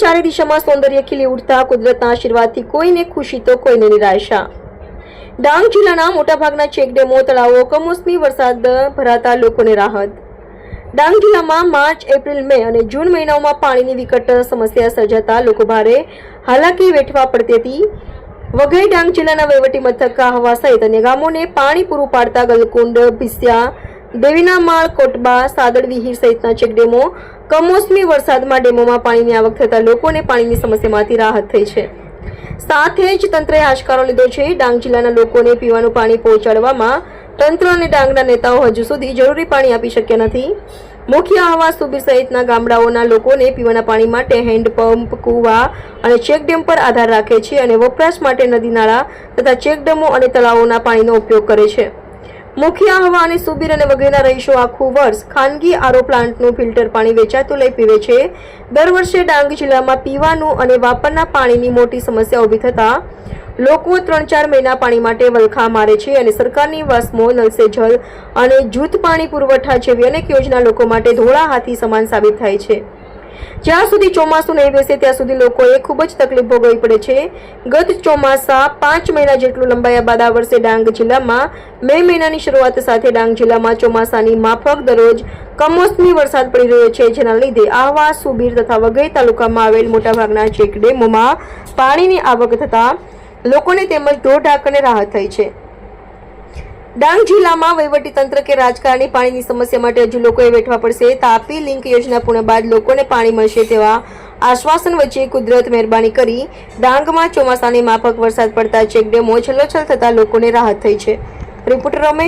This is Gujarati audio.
ચારે દિશામાં સૌંદર્ય ખીલી ઉઠતા કુદરતના આશીર્વાદથી કોઈને ખુશી તો કોઈને નિરાશા. ડાંગ જિલ્લાના મોટાભાગના ચેકડેમો તળાવો, કમોસમી વરસાદ ભરાતા લોકોને રાહત. ડાંગ જિલ્લામાં માર્ચ, એપ્રિલ, મે અને જૂન મહિનાઓમાં પાણીની વિકટ સમસ્યા સર્જાતા લોકો ભારે હાલાકી વેઠવા પડતી હતી. વઘઈ ડાંગ જિલ્લાના વહીવટી મથક હવા સહિત અન્ય ગામોને પાણી પૂરું પાડતા ગલકુંડ, ભીસ્યા દેવીના માળ, કોટબા સાદડ વિહીર સહિતના ચેકડેમો કમોસમી વરસાદમાં ડેમોમાં પાણીની આવક થતા લોકોને પાણીની સમસ્યામાંથી રાહત થઈ છે. સાથે જ તંત્રએ આશકારો લીધો છે, ડાંગ જિલ્લાના લોકોને પીવાનું પાણી પહોંચાડવામાં તંત્ર અને ડાંગના નેતાઓ હજુ સુધી જરૂરી પાણી આપી શક્યા નથી. મુખ્ય આહવા સુબીર સહિતના ગામડાઓના લોકોને પીવાના પાણી માટે હેન્ડપંપ કૂવા અને ચેકડેમ પર આધાર રાખે છે અને વપરાશ માટે નદી, નાળા તથા ચેકડેમો અને તળાવોના પાણીનો ઉપયોગ કરે છે. મુખ્ય આહવા અને સુબીર અને વગેરેના રહીશો આખું વર્ષ ખાનગી આરો પ્લાન્ટનું ફિલ્ટર પાણી વેચાતું લઈ પીવે છે. દર વર્ષે ડાંગ જિલ્લામાં પીવાનું અને વાપરના પાણીની મોટી સમસ્યા ઊભી થતાં લોકો ત્રણ ચાર મહિના પાણી માટે વલખા મારે છે અને સરકારની વાસ્મો, નલસે જલ અને જૂથ પાણી પુરવઠા જેવી અનેક યોજના લોકો માટે ધોળા હાથી સમાન સાબિત થાય છે. જ્યાં સુધી ચોમાસું નહીં બેસે, ત્યાં સુધી લોકોએ ખૂબ જ તકલીફ ભોગવવી પડે છે. ગત ચોમાસા પાંચ મહિના જેટલું લંબાયા બાદ આ વર્ષે ડાંગ જિલ્લામાં મે મહિનાની શરૂઆત સાથે ડાંગ જિલ્લામાં ચોમાસાની માફક દરરોજ કમોસમી વરસાદ પડી રહ્યો છે, જેના લીધે આહવા, સુબીર તથા વઘઈ તાલુકામાં આવેલ મોટાભાગના ચેકડેમોમાં પાણીની આવક થતાં લોકોને તેમજ ઢોર ઢાકરને રાહત થઈ છે. ડાંગ જિલ્લામાં વહીવટી તંત્ર કે રાજકારણી પાણીની સમસ્યા માટે હજુ લોકોએ વેઠવા પડશે. તાપી લિંક યોજના પૂર્ણ બાદ લોકોને પાણી મળશે તેવા આશ્વાસન વચ્ચે કુદરત મહેરબાની કરી ડાંગમાં ચોમાસાની માફક વરસાદ પડતા ચેકડેમો છલોછલ થતા લોકોને રાહત થઈ છે. રિપોર્ટર રમેશ